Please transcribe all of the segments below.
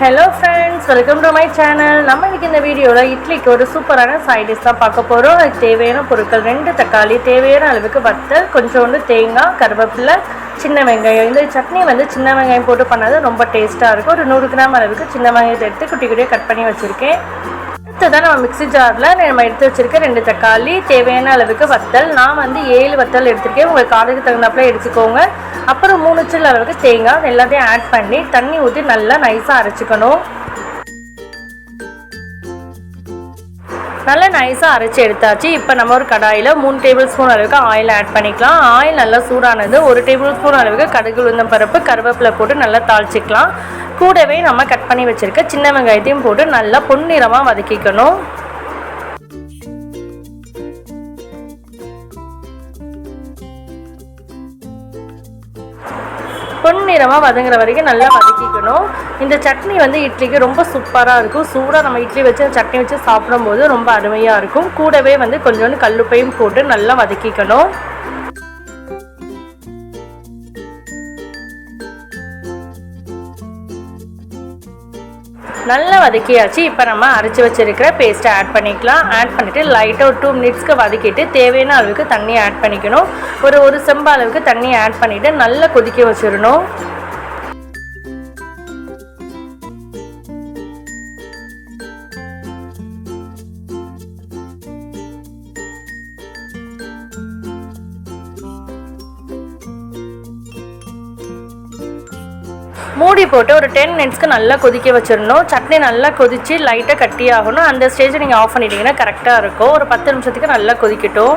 Hello friends welcome to my channel நம்ம இன்றைக்கி இந்த வீடியோவில் இட்லிக்கு ஒரு சூப்பரான சைட் டிஷ் தான் பார்க்க போகிறோம் அதுக்கு தேவையான பொருட்கள் ரெண்டு தக்காளி தேவையான அளவுக்கு வத்தல் கொஞ்சோண்டு தேங்காய் கருவேப்பிலை சின்ன வெங்காயம். இந்த சட்னி வந்து சின்ன வெங்காயம் போட்டு பண்ணது ரொம்ப டேஸ்ட்டாக இருக்கும். ஒரு நூறு கிராம் அளவுக்கு சின்ன வெங்காயத்தை எடுத்து குட்டி குட்டியாக கட் பண்ணி வச்சுருக்கேன். அடுத்ததான் நம்ம மிக்ஸி ஜாரில் நம்ம எடுத்து வச்சுருக்க ரெண்டு தக்காளி தேவையான அளவுக்கு வத்தல். நான் வந்து ஏழு வத்தல் எடுத்துருக்கேன். உங்களுக்கு காலைக்கு தகுந்தாப்புல எடுத்துக்கோங்க. அப்புறம் மூணு சில் அளவுக்கு தேங்காய். எல்லாத்தையும் ஆட் பண்ணி தண்ணி ஊற்றி நல்லா நைஸாக அரைச்சிக்கணும். நல்லா நைஸாக அரைச்சி எடுத்தாச்சு. இப்போ நம்ம ஒரு கடாயில் மூணு டேபிள் ஸ்பூன் அளவுக்கு ஆயில் ஆட் பண்ணிக்கலாம். ஆயில் நல்லா சூடானது ஒரு டேபிள் ஸ்பூன் அளவுக்கு கடுகு உளுந்தம் பருப்பு கருவேப்பிலை போட்டு நல்லா தாளிச்சிக்கலாம். கூடவே நம்ம கட் பண்ணி வச்சுருக்க சின்ன வெங்காயத்தையும் போட்டு நல்லா பொன்னிறமாக வதக்கிக்கணும். பொன்னிறமாக வதங்குற வரைக்கும் நல்லா வதக்கிக்கணும். இந்த சட்னி வந்து இட்லிக்கு ரொம்ப சூப்பராக இருக்கும். சூடாக நம்ம இட்லி வச்சு சட்னி வச்சு சாப்பிடும்போது ரொம்ப அருமையாக இருக்கும். கூடவே வந்து கொஞ்சோண்டு கல்லுப்பையும் போட்டு நல்லா வதக்கிக்கணும். நல்லா வதக்கியாச்சு. இப்போ நம்ம அரைச்சி வச்சிருக்கிற பேஸ்ட்டை ஆட் பண்ணிக்கலாம். ஆட் பண்ணிவிட்டு லைட்டாக ஒரு டூ மினிட்ஸ்க்கு வதக்கிட்டு தேவையான அளவுக்கு தண்ணி ஆட் பண்ணிக்கணும். ஒரு ஒரு செம்ப அளவுக்கு தண்ணி ஆட் பண்ணிவிட்டு நல்லா கொதிக்க வச்சிடணும். மூடி போட்டு ஒரு டென் மினிட்ஸ்க்கு நல்லா கொதிக்க வச்சிடணும். சட்னி நல்லா கொதித்து லைட்டாக கட்டி ஆகணும் அந்த ஸ்டேஜை நீங்கள் ஆஃப் பண்ணிட்டீங்கன்னா கரெக்டாக இருக்கும். ஒரு பத்து நிமிஷத்துக்கு நல்லா கொதிக்கட்டும்.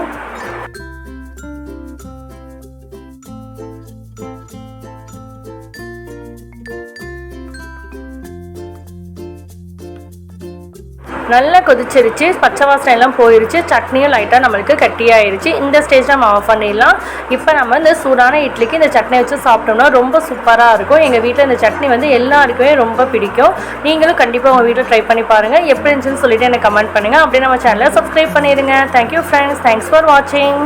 நல்லா கொதிச்சிருச்சு பச்சை வாசனை எல்லாம் போயிருச்சு சட்னியும் லைட்டாக நம்மளுக்கு கட்டியாயிருச்சு. இந்த ஸ்டேஜ் நம்ம ஆஃப் பண்ணிடலாம். இப்போ நம்ம இந்த சூடான இட்லிக்கு இந்த சட்னி வச்சு சாப்பிட்டோம்னா ரொம்ப சூப்பராக இருக்கும். எங்கள் வீட்டில் இந்த சட்னி வந்து எல்லாருக்குமே ரொம்ப பிடிக்கும். நீங்களும் கண்டிப்பாக உங்கள் வீட்டில் ட்ரை பண்ணி பாருங்கள் எப்படி இருந்துச்சுன்னு சொல்லிட்டு எனக்கு கமெண்ட் பண்ணுங்கள் அப்படியே நம்ம சேனலை சப்ஸ்கிரைப் பண்ணிடுங்க. தேங்க்யூ ஃப்ரெண்ட்ஸ் தேங்க்ஸ் ஃபார் வாட்சிங்